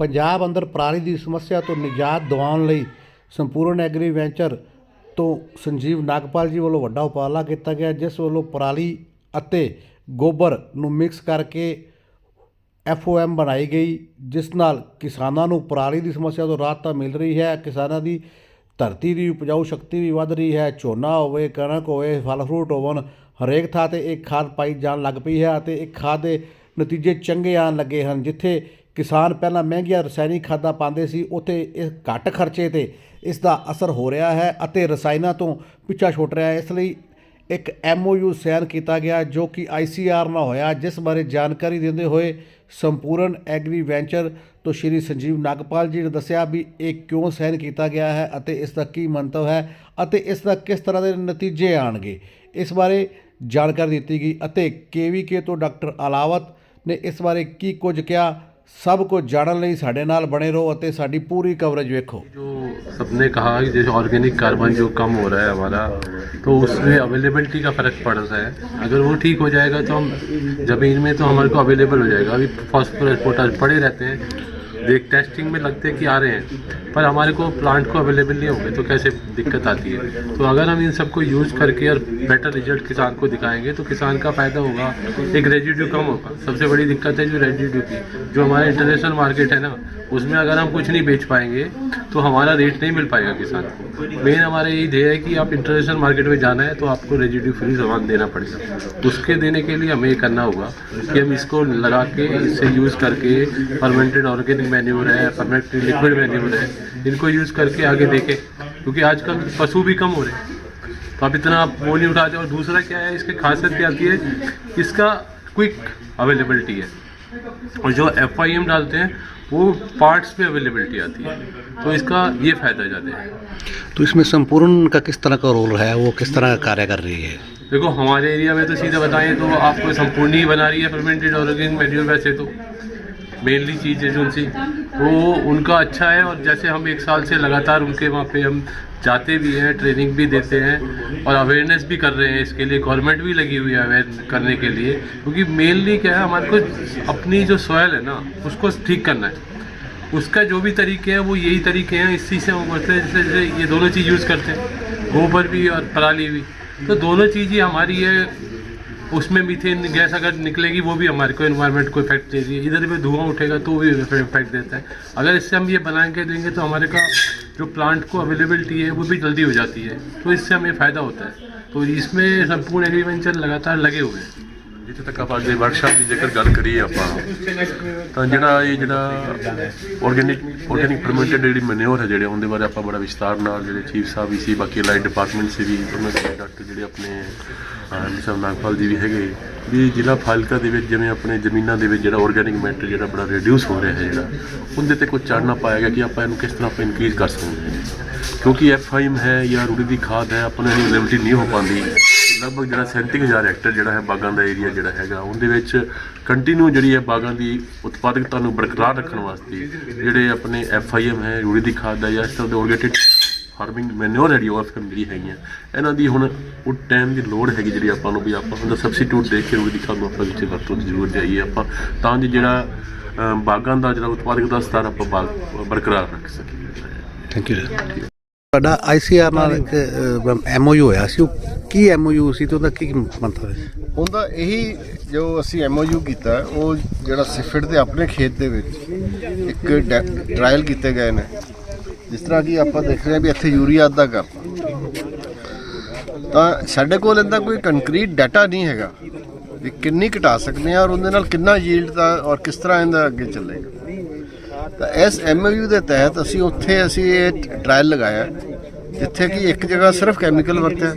ਪੰਜਾਬ ਅੰਦਰ ਪਰਾਲੀ ਦੀ ਸਮੱਸਿਆ ਤੋਂ ਨਿਜਾਤ ਦਿਵਾਉਣ ਲਈ ਸੰਪੂਰਨ ਐਗਰੀ ਵੈਂਚਰ ਤੋਂ ਸੰਜੀਵ ਨਾਗਪਾਲ ਜੀ ਵੱਲੋਂ ਵੱਡਾ ਉਪਰਾਲਾ ਕੀਤਾ ਗਿਆ, ਜਿਸ ਵੱਲੋਂ ਪਰਾਲੀ ਅਤੇ ਗੋਬਰ ਨੂੰ ਮਿਕਸ ਕਰਕੇ ਐਫਓਐਮ ਬਣਾਈ ਗਈ, ਜਿਸ ਨਾਲ ਕਿਸਾਨਾਂ ਨੂੰ ਪਰਾਲੀ ਦੀ ਸਮੱਸਿਆ ਤੋਂ ਰਾਹਤ ਤਾਂ ਮਿਲ ਰਹੀ ਹੈ, ਕਿਸਾਨਾਂ ਦੀ ਧਰਤੀ ਦੀ ਉਪਜਾਊ ਸ਼ਕਤੀ ਵੀ ਵਧ ਰਹੀ ਹੈ, ਝੋਨਾ ਹੋਵੇ, ਕਣਕ ਹੋਵੇ, ਫਲ ਫਰੂਟ ਹੋਵਨ ਹਰੇਕ ਥਾਂ ਤੇ ਇੱਕ ਖਾਦ ਪਾਈ ਜਾਣ ਲੱਗ ਪਈ ਹੈ ਅਤੇ ਇੱਕ ਖਾਦ ਦੇ ਨਤੀਜੇ ਚੰਗੇ ਆਉਣ ਲੱਗੇ ਹਨ, ਜਿੱਥੇ ਕਿਸਾਨ ਪਹਿਲਾਂ ਮਹਿੰਗੀਆਂ ਰਸਾਇਣਿਕ ਖਾਦਾਂ ਪਾਉਂਦੇ ਸੀ, ਉੱਥੇ ਇਹ ਘੱਟ ਖਰਚੇ ਤੇ ਇਸ ਦਾ ਅਸਰ ਹੋ ਰਿਹਾ ਹੈ ਅਤੇ ਰਸਾਇਣਾਂ ਤੋਂ ਪਿੱਛਾ ਛੁੱਟ ਰਿਹਾ ਹੈ। ਇਸ ਲਈ ਇੱਕ ਐਮਓਯੂ ਸਾਈਨ ਕੀਤਾ ਗਿਆ ਜੋ ਕਿ ਆਈਸੀਆਰ ਨਾਲ ਹੋਇਆ, ਜਿਸ ਬਾਰੇ ਜਾਣਕਾਰੀ ਦਿੰਦੇ ਹੋਏ ਸੰਪੂਰਨ ਐਗਰੀ ਵੈਂਚਰ ਤੋਂ ਸ਼੍ਰੀ ਸੰਜੀਵ ਨਾਗਪਾਲ ਜੀ ਨੇ ਦੱਸਿਆ ਵੀ ਇਹ ਕਿਉਂ ਸਾਈਨ ਕੀਤਾ ਗਿਆ ਹੈ ਅਤੇ ਇਸ ਦਾ ਕੀ ਮੰਤਵ ਹੈ ਅਤੇ ਇਸ ਦਾ ਕਿਸ ਤਰ੍ਹਾਂ ਦੇ ਨਤੀਜੇ ਆਣਗੇ ਇਸ ਬਾਰੇ ਜਾਣਕਾਰੀ ਦਿੱਤੀ ਗਈ ਅਤੇ ਕੇਵੀਕੇ ਤੋਂ ਡਾਕਟਰ ਅਲਾਵਤ ਨੇ ਇਸ ਬਾਰੇ ਕੀ ਕੁਝ ਕਿਹਾ ਸਭ ਕੁਝ ਜਾਣਨ ਲਈ ਸਾਡੇ ਨਾਲ ਬਣੇ ਰਹੋ ਅਤੇ ਸਾਡੀ ਪੂਰੀ ਕਵਰੇਜ ਵੇਖੋ जो सबने कहा कि जैसे ऑर्गेनिक कार्बन जो कम हो रहा है हमारा तो उसमें अवेलेबिलिटी का फ़र्क पड़ रहा है अगर वो ठीक हो जाएगा तो हम ज़मीन में तो हमारे को अवेलेबल हो जाएगा अभी फॉस्फोरस पोटास पड़े रहते हैं देख टेस्टिंग में लगते हैं कि आ रहे हैं पर हमारे को प्लांट को अवेलेबल नहीं होंगे तो कैसे दिक्कत आती है? तो अगर हम इन सबको यूज़ करके और बेटर रिज़ल्ट किसान को दिखाएँगे तो किसान का फ़ायदा होगा, एक रेजिड्यू कम होगा। सबसे बड़ी दिक्कत है जो रेजिड्यू की, जो हमारा इंटरनेशनल मार्केट है ना, उसमें अगर हम कुछ नहीं बेच पाएँगे तो हमारा रेट नहीं मिल पाएगा किसान को। मेन हमारा यही ध्येय है कि आप इंटरनेशनल मार्केट में जाना है तो आपको रेजिड्यू फ्री सामान देना पड़ेगा। उसके देने के लिए हमें ये करना होगा कि हम इसको लगा के, इससे यूज़ करके फर्मेंटेड ऑर्गेनिक मैन्योर है फर्मेंटेड लिक्विड मैन्योर है इनको यूज़ करके आगे देखें क्योंकि आजकल पशु भी कम हो रहे हैं। तो आप इतना आप वो नहीं उठाते और दूसरा क्या है इसकी खासियत क्या आती है इसका क्विक अवेलेबिलिटी है। और जो एफआईएम डालते हैं वो पार्ट्स में अवेलेबिलिटी आती है। तो इसका ये फ़ायदा ज़्यादा है। तो इसमें संपूर्ण का किस तरह का रोल है वो किस तरह का कार्य कर रही है? देखो हमारे एरिया में तो सीधे बताएँ तो आपको संपूर्ण ही बना रही है फर्मेंटेड ऑर्गेनिक मैन्यूर वैसे तो। मेनली चीज़ जो उनसी वो उनका अच्छा है और जैसे हम एक साल से लगातार उनके वहाँ पे हम जाते भी हैं ट्रेनिंग भी देते हैं और अवेयरनेस भी कर रहे हैं इसके लिए गवर्नमेंट भी लगी हुई है अवेयर करने के लिए, क्योंकि मेनली क्या है, हमारे को अपनी जो सॉयल है ना, उसको ठीक करना है। उसका जो भी तरीके हैं, वो यही तरीके हैं, इसी से हम करते हैं, जैसे जैसे ये दोनों चीज़ यूज़ करते हैं, गोबर भी और पराली भी। तो दोनों चीज़ ही हमारी है उसमें मीथेन गैस अगर निकलेगी, वो भी हमारे को इन्वायरमेंट को इफ़ेक्ट देगी इधर भी धुआँ उठेगा तो भी इफ़ेक्ट देता है। अगर इससे हम ये बना के देंगे तो हमारे का जो प्लांट को अवेलेबिलिटी है, वो भी जल्दी हो जाती है। तो इससे हमें फ़ायदा होता है। तो इसमें संपूर्ण एग्रीवेंचर लगातार लगे हुए हैं। ਜਿੱਥੇ ਤੱਕ ਆਪਾਂ ਅੱਗੇ ਵਰਕਸ਼ਾਪ ਦੀ ਜੇਕਰ ਗੱਲ ਕਰੀਏ ਆਪਾਂ, ਤਾਂ ਜਿਹੜਾ ਇਹ ਜਿਹੜਾ ਆਰਗੇਨਿਕ ਆਰਗੇਨਿਕ ਫਰਮੈਂਟਡ ਜਿਹੜੀ ਮੈਨਿਓਰ ਹੈ ਜਿਹੜੇ, ਉਹਦੇ ਬਾਰੇ ਆਪਾਂ ਬੜਾ ਵਿਸਤਾਰ ਨਾਲ ਜਿਹੜੇ ਚੀਫ ਸਾਹਿਬ ਵੀ ਸੀ, ਬਾਕੀ ਲਾਈਟ ਡਿਪਾਰਟਮੈਂਟ ਸੀ ਵੀ, ਉਹਨਾਂ ਦੇ ਡਾਕਟਰ ਜਿਹੜੇ ਆਪਣੇ ਐਮਡੀ ਸਾਹਿਬ ਨਾਗਪਾਲ ਜੀ ਵੀ ਹੈਗੇ, ਵੀ ਜ਼ਿਲ੍ਹਾ ਫਾਲਕਾ ਦੇ ਵਿੱਚ ਜਿਵੇਂ ਆਪਣੇ ਜ਼ਮੀਨਾਂ ਦੇ ਵਿੱਚ ਜਿਹੜਾ ਆਰਗੇਨਿਕ ਮੈਟਰ ਜਿਹੜਾ ਬੜਾ ਰਿਡਿਊਸ ਹੋ ਰਿਹਾ ਹੈ ਜਿਹੜਾ, ਉਹਦੇ ਤੇ ਕੁਝ ਚਾੜਨਾ ਪਾਇਆ ਗਿਆ ਕਿ ਆਪਾਂ ਇਹਨੂੰ ਕਿਸ ਤਰ੍ਹਾਂ ਆਪਾਂ ਇਨਕਰੀਜ਼ ਕਰ ਸਕਦੇ ਹਾਂ। ਕਿਉਂਕਿ ਐਫਆਈਐਮ ਹੈ ਜਾਂ ਰੂੜੀ ਦੀ ਖਾਦ ਹੈ, ਆਪਾਂ ਨੂੰ ਲਿਮਿਟਡ ਨਹੀਂ ਹੋ ਪਾਉਂਦੀ। ਲਗਭਗ ਜਿਹੜਾ 37000 ਹੈਕਟਰ ਜਿਹੜਾ ਹੈ ਬਾਗਾਂ ਦਾ ਏਰੀਆ ਜਿਹੜਾ ਹੈਗਾ ਉਹਦੇ ਵਿੱਚ ਕੰਟੀਨਿਊ ਜਿਹੜੀ ਹੈ ਬਾਗਾਂ ਦੀ ਉਤਪਾਦਕਤਾ ਨੂੰ ਬਰਕਰਾਰ ਰੱਖਣ ਵਾਸਤੇ ਜਿਹੜੇ ਆਪਣੇ ਐਫਆਈਐਮ ਹੈ ਰੂੜੀ ਦੀ ਖਾਦ ਦਾ ਜਾਂ ਇਸ ਤਰ੍ਹਾਂ ਦੇ ਆਰਗੇਟਿਕ ਫਾਰਮਿੰਗ ਮੈਨੂਅਰ ਜਿਹੜੀ ਆਰਫਮ ਜਿਹੜੀ ਹੈਗੀਆਂ ਇਹਨਾਂ ਦੀ ਹੁਣ ਉਹ ਟਾਈਮ ਦੀ ਲੋੜ ਹੈਗੀ ਜਿਹੜੀ ਆਪਾਂ ਨੂੰ ਵੀ ਆਪਾਂ ਉਹਦਾ ਸਬਸਟੀਟਿਊਟ ਦੇਖ ਕੇ ਰੂੜੀ ਦੀ ਖਾਦ ਨੂੰ ਆਪਾਂ ਵਿੱਚ ਵਰਤੋਂ ਦੀ ਜ਼ਰੂਰਤ ਜਾਈਏ ਆਪਾਂ ਤਾਂ ਕਿ ਜਿਹੜਾ ਬਾਗਾਂ ਦਾ ਜਿਹੜਾ ਉਤਪਾਦਕਤਾ ਦਾ ਸਤਰ ਆਪਾਂ ਬਰਕਰਾਰ ਰੱਖ ਸਕੀਏ। ਥੈਂਕ ਯੂ ਤੁਹਾਡਾ ਆਈਸੀਆਰ ਨਾਲ ਇੱਕ ਐਮਓਯੂ ਹੋਇਆ ਸੀ। ਉਹ ਕੀ ਐਮਓਯੂ ਸੀ ਤੇ ਉਹਦਾ ਕੀ ਮੰਤਵ ਹੈ? ਉਹਦਾ ਇਹੀ ਜੋ ਅਸੀਂ ਐਮਓਯੂ ਕੀਤਾ ਉਹ ਜਿਹੜਾ ਸਿਫਟ ਦੇ ਆਪਣੇ ਖੇਤ ਦੇ ਵਿੱਚ ਇੱਕ ਟ੍ਰਾਇਲ ਕੀਤੇ ਗਏ ਨੇ। ਜਿਸ ਤਰ੍ਹਾਂ ਕਿ ਆਪਾਂ ਦੇਖ ਰਹੇ ਹਾਂ ਵੀ ਇੱਥੇ ਯੂਰੀਆ ਅੱਧਾ ਕਰਤਾ ਤਾਂ ਸਾਡੇ ਕੋਲ ਇਹਦਾ ਕੋਈ ਕੰਕਰੀਟ ਡਾਟਾ ਨਹੀਂ ਹੈਗਾ ਵੀ ਕਿੰਨੀ ਘਟਾ ਸਕਦੇ ਆ ਔਰ ਉਹਦੇ ਨਾਲ ਕਿੰਨਾ ਯੀਲਡ ਦਾ ਔਰ ਕਿਸ ਤਰ੍ਹਾਂ ਇਹਦਾ ਅੱਗੇ ਚੱਲੇਗਾ। ਤਾਂ ਇਸ ਐਮਓਯੂ ਦੇ ਤਹਿਤ ਅਸੀਂ ਉੱਥੇ ਅਸੀਂ ਇਹ ਟ੍ਰਾਇਲ ਲਗਾਇਆ, ਜਿੱਥੇ ਕਿ ਇੱਕ ਜਗ੍ਹਾ ਸਿਰਫ ਕੈਮੀਕਲ ਵਰਤਿਆ,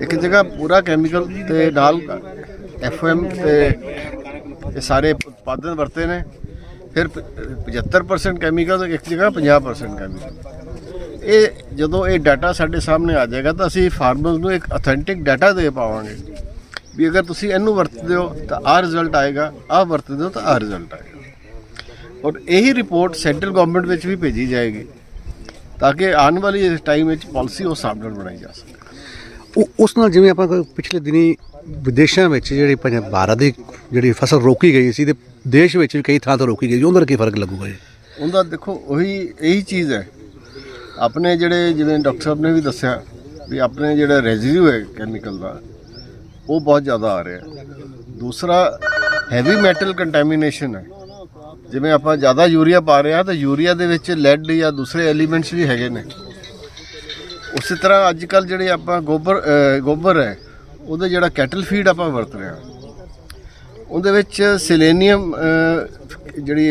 ਇੱਕ ਜਗ੍ਹਾ ਪੂਰਾ ਕੈਮੀਕਲ ਤੇ ਨਾਲ ਐਫਐਮ ਤੇ ਇਹ ਸਾਰੇ ਉਤਪਾਦਨ ਵਰਤੇ ਨੇ, ਫਿਰ ਪ- 75% ਕੈਮੀਕਲ ਤੇ ਇੱਕ ਜਗ੍ਹਾ 50% ਕੈਮੀਕਲ ਇਹ ਜਦੋਂ ਇਹ ਡਾਟਾ ਸਾਡੇ ਸਾਹਮਣੇ ਆ ਜਾਏਗਾ ਤਾਂ ਅਸੀਂ ਫਾਰਮਰਸ ਨੂੰ ਇੱਕ ਅਥੈਂਟਿਕ ਡਾਟਾ ਦੇ ਪਾਵਾਂਗੇ, ਵੀ ਅਗਰ ਤੁਸੀਂ ਇਹਨੂੰ ਵਰਤਦੇ ਹੋ ਤਾਂ ਆਹ ਰਿਜ਼ਲਟ ਆਏਗਾ, ਆਹ ਵਰਤਦੇ ਹੋ ਤਾਂ ਆਹ ਰਿਜ਼ਲਟ ਆਏਗਾ। ਔਰ ਇਹੀ ਰਿਪੋਰਟ ਸੈਂਟਰਲ ਗਵਰਨਮੈਂਟ ਵਿੱਚ ਵੀ ਭੇਜੀ ਜਾਏਗੀ ਤਾਂ ਕਿ ਆਉਣ ਵਾਲੀ ਇਸ ਟਾਈਮ ਵਿੱਚ ਪਾਲਿਸੀ ਉਸ ਹਿਸਾਬ ਨਾਲ ਬਣਾਈ ਜਾ ਸਕੇ। ਉਹ ਉਸ ਨਾਲ ਜਿਵੇਂ ਆਪਾਂ ਪਿਛਲੇ ਦਿਨੀ ਵਿਦੇਸ਼ਾਂ ਵਿੱਚ ਜਿਹੜੀ ਪੰਜਾਬ ਭਾਰਤ ਦੀ ਜਿਹੜੀ ਫਸਲ ਰੋਕੀ ਗਈ ਸੀ ਤੇ ਦੇਸ਼ ਵਿੱਚ ਵੀ ਕਈ ਥਾਂ ਤੋਂ ਰੋਕੀ ਗਈ ਉਹਦਾ ਕੀ ਫ਼ਰਕ ਲੱਗੂਗਾ ਜੀ? ਉਹਦਾ ਦੇਖੋ ਉਹੀ ਇਹੀ ਚੀਜ਼ ਹੈ। ਆਪਣੇ ਜਿਹੜੇ ਜਿਵੇਂ ਡਾਕਟਰ ਸਾਹਿਬ ਨੇ ਵੀ ਦੱਸਿਆ ਵੀ ਆਪਣੇ ਜਿਹੜਾ ਰੈਜ਼ੀਡਿਊ ਹੈ ਕੈਮੀਕਲ ਦਾ ਉਹ ਬਹੁਤ ਜ਼ਿਆਦਾ ਆ ਰਿਹਾ। ਦੂਸਰਾ ਹੈਵੀ ਮੈਟਲ ਕੰਟੈਮੀਨੇਸ਼ਨ ਹੈ। ਜਿਵੇਂ ਆਪਾਂ ਜ਼ਿਆਦਾ ਯੂਰੀਆ ਪਾ ਰਹੇ ਹਾਂ, ਤਾਂ ਯੂਰੀਆ ਦੇ ਵਿੱਚ ਲੈਡ ਜਾਂ ਦੂਸਰੇ ਐਲੀਮੈਂਟਸ ਵੀ ਹੈਗੇ ਨੇ। ਉਸੇ ਤਰ੍ਹਾਂ ਅੱਜ ਕੱਲ ਜਿਹੜੇ ਆਪਾਂ ਗੋਬਰ ਗੋਬਰ ਹੈ, ਉਹਦਾ ਜਿਹੜਾ ਕੈਟਲ ਫੀਡ ਆਪਾਂ ਵਰਤ ਰਹੇ ਹਾਂ, ਉਹਦੇ ਵਿੱਚ ਸਿਲੇਨੀਅਮ ਜਿਹੜੀ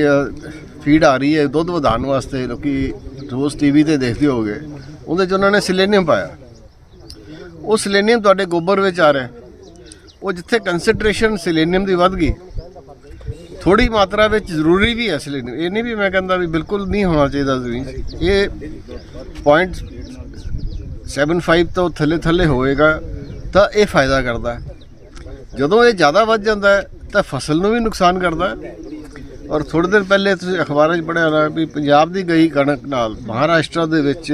ਫੀਡ ਆ ਰਹੀ ਹੈ, ਦੁੱਧ ਵਧਾਉਣ ਵਾਸਤੇ ਲੋਕੀ ਰੋਜ਼ ਟੀਵੀ ਤੇ ਦੇਖਦੇ ਹੋਗੇ ਉਹਦੇ 'ਚ ਉਹਨਾਂ ਨੇ ਸਿਲੇਨੀਅਮ ਪਾਇਆ। ਉਹ ਸਿਲੇਨੀਅਮ ਤੁਹਾਡੇ ਗੋਬਰ ਵਿੱਚ ਆ ਰਿਹਾ ਉਹ ਜਿੱਥੇ ਕਨਸੈਂਟ੍ਰੇਸ਼ਨ ਸਿਲੇਨੀਅਮ ਦੀ ਵੱਧ ਗਈ ਥੋੜੀ ਮਾਤਰਾ ਵਿੱਚ ਜ਼ਰੂਰੀ ਵੀ ਹੈ ਸਿਲੇਨੀਅਮ ਇਹ ਨਹੀਂ ਵੀ ਮੈਂ ਕਹਿੰਦਾ ਵੀ ਬਿਲਕੁਲ ਨਹੀਂ ਹੋਣਾ ਚਾਹੀਦਾ ਜ਼ਮੀਨ ਇਹ ਪੁਆਇੰਟ 75 ਤੋਂ ਥੱਲੇ ਥੱਲੇ ਹੋਏਗਾ, ਤਾਂ ਇਹ ਫਾਇਦਾ ਕਰਦਾ ਜਦੋਂ ਇਹ ਜ਼ਿਆਦਾ ਵੱਧ ਜਾਂਦਾ ਹੈ, ਤਾਂ ਫਸਲ ਨੂੰ ਵੀ ਨੁਕਸਾਨ ਕਰਦਾ ਹੈ। ਔਰ ਥੋੜੇ ਦਿਨ ਪਹਿਲੇ ਤੁਸੀਂ ਅਖਬਾਰਾਂ 'ਚ ਪੜ੍ਹਿਆ ਹੋਣਾ ਵੀ ਪੰਜਾਬ ਦੀ ਗਈ ਕਣਕ ਨਾਲ ਮਹਾਰਾਸ਼ਟਰ ਦੇ ਵਿੱਚ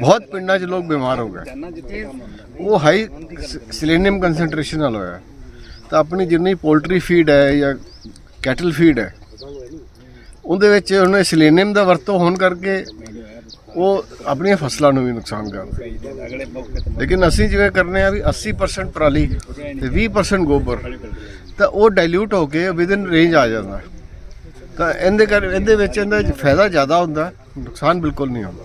ਬਹੁਤ ਪਿੰਡਾਂ 'ਚ ਲੋਕ ਬਿਮਾਰ ਹੋ ਗਏ। ਉਹ ਹਾਈ ਸਿਲੇਨੀਅਮ ਕਨਸੈਂਟ੍ਰੇਸ਼ਨ ਨਾਲ ਹੋਇਆ। ਤਾਂ ਆਪਣੀ ਜਿੰਨੀ ਪੋਲਟਰੀ ਫੀਡ ਹੈ ਜਾਂ ਕੈਟਲ ਫੀਡ ਹੈ। ਉਹਦੇ ਵਿੱਚ ਉਹਨੇ ਸਿਲੇਨੀਅਮ ਦਾ ਵਰਤੋਂ ਹੋਣ ਕਰਕੇ ਉਹ ਆਪਣੀਆਂ ਫਸਲਾਂ ਨੂੰ ਵੀ ਨੁਕਸਾਨ ਕਰਦਾ ਲੇਕਿਨ ਅਸੀਂ ਜਿਵੇਂ ਕਰਨੇ ਆ ਵੀ 80% ਪਰਾਲੀ ਤੇ 20% ਗੋਬਰ, ਤਾਂ ਉਹ ਡਾਈਲਿਊਟ ਹੋ ਕੇ ਵਿਦਿਨ ਰੇਂਜ ਆ ਜਾਂਦਾ। ਤਾਂ ਇਹਦੇ ਕਰ, ਇਹਦੇ ਵਿੱਚ ਇਹਦਾ ਫਾਇਦਾ ਜ਼ਿਆਦਾ ਹੁੰਦਾ, ਨੁਕਸਾਨ ਬਿਲਕੁਲ ਨਹੀਂ ਹੁੰਦਾ।